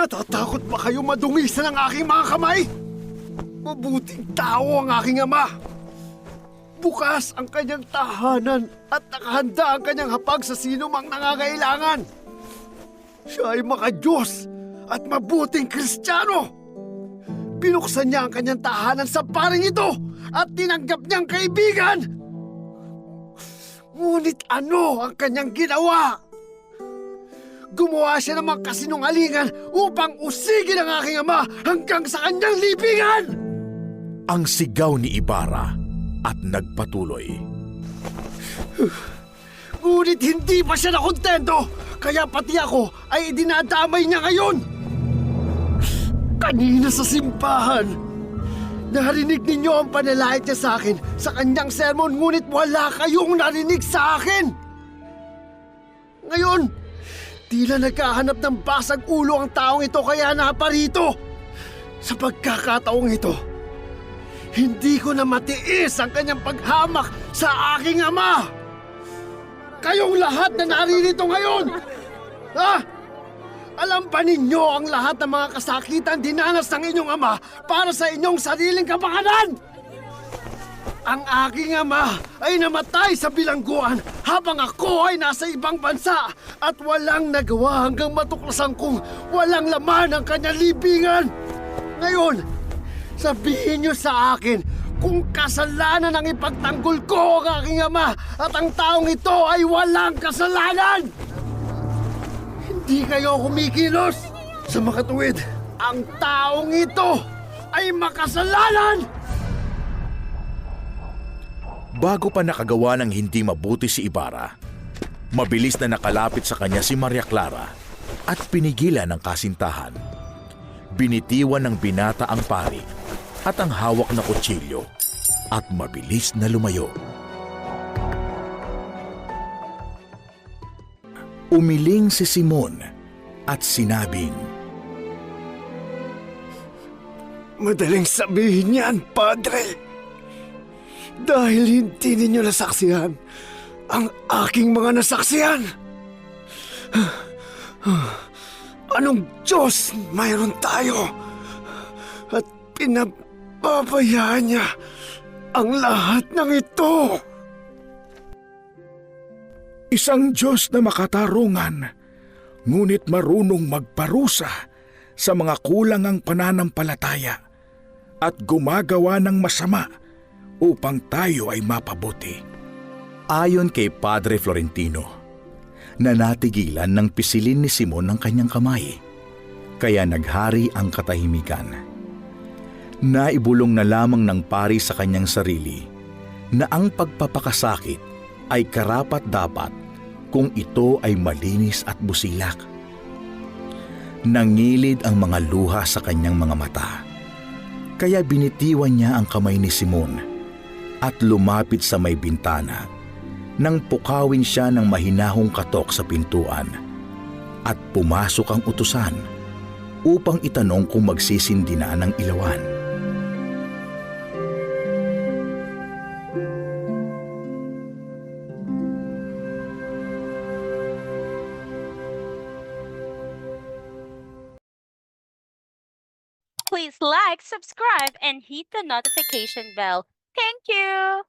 Natatakot ba kayo madungisan ng aking mga kamay? Mabuting tao ang aking ama. Bukas ang kanyang tahanan at nakahanda ang kanyang hapag sa sino mang nangangailangan. Siya ay makadiyos at mabuting kristyano. Binuksan niya ang kanyang tahanan sa paring ito at tinanggap niyang kaibigan. Ngunit ano ang kanyang ginawa? Gumawa siya ng mga kasinungalingan upang usigin ang aking ama hanggang sa kanyang libingan! Ang sigaw ni Ibarra at nagpatuloy. Ngunit hindi pa siya nakontento, kaya pati ako ay dinadamay niya ngayon. Kanina sa simbahan, narinig ninyo ang panalait niya sa akin sa kanyang sermon, ngunit wala kayong narinig sa akin. Ngayon, tila nagkahanap ng basag ulo ang taong ito kaya naparito. Sa pagkakataong ito, hindi ko na matiis ang kanyang paghamak sa aking ama. Kayong lahat na naririto ngayon! Ha? Alam ba ninyo ang lahat ng mga kasakitan dinanas ng inyong ama para sa inyong sariling kapakanan? Ang aking ama ay namatay sa bilangguan habang ako ay nasa ibang bansa at walang nagawa hanggang matuklasan kong walang laman ang kanyang libingan. Ngayon, sabihin niyo sa akin kung kasalanan ang ipagtanggol ko ang aking ama at ang taong ito ay walang kasalanan! Hindi kayo kumikilos! Sa makatuwid, ang taong ito ay makasalanan! Bago pa nakagawa ng hindi mabuti si Ibarra, mabilis na nakalapit sa kanya si Maria Clara at pinigilan ng kasintahan. Binitiwan ng binata ang pari at ang hawak na kutsilyo at mabilis na lumayo. Umiling si Simon at sinabing, Madaling sabihin yan, Padre. Dahil hindi ninyo nasaksihan ang aking mga nasaksihan. Anong Diyos mayroon tayo? At pinababayaan niya ang lahat ng ito. Isang Diyos na makatarungan, ngunit marunong magparusa sa mga kulangang pananampalataya at gumagawa ng masama upang tayo ay mapabuti. Ayon kay Padre Florentino, nanatigilan ng pisilin ni Simon ang kanyang kamay, kaya naghari ang katahimikan. Naibulong na lamang ng pari sa kanyang sarili na ang pagpapakasakit ay karapat dapat kung ito ay malinis at busilak. Nangilid ang mga luha sa kanyang mga mata, kaya binitiwan niya ang kamay ni Simon at lumapit sa may bintana nang pukawin siya ng mahinahong katok sa pintuan at pumasok ang utusan upang itanong kung magsisindi na ng ilawan. Please like, subscribe, and hit the notification bell. Thank you!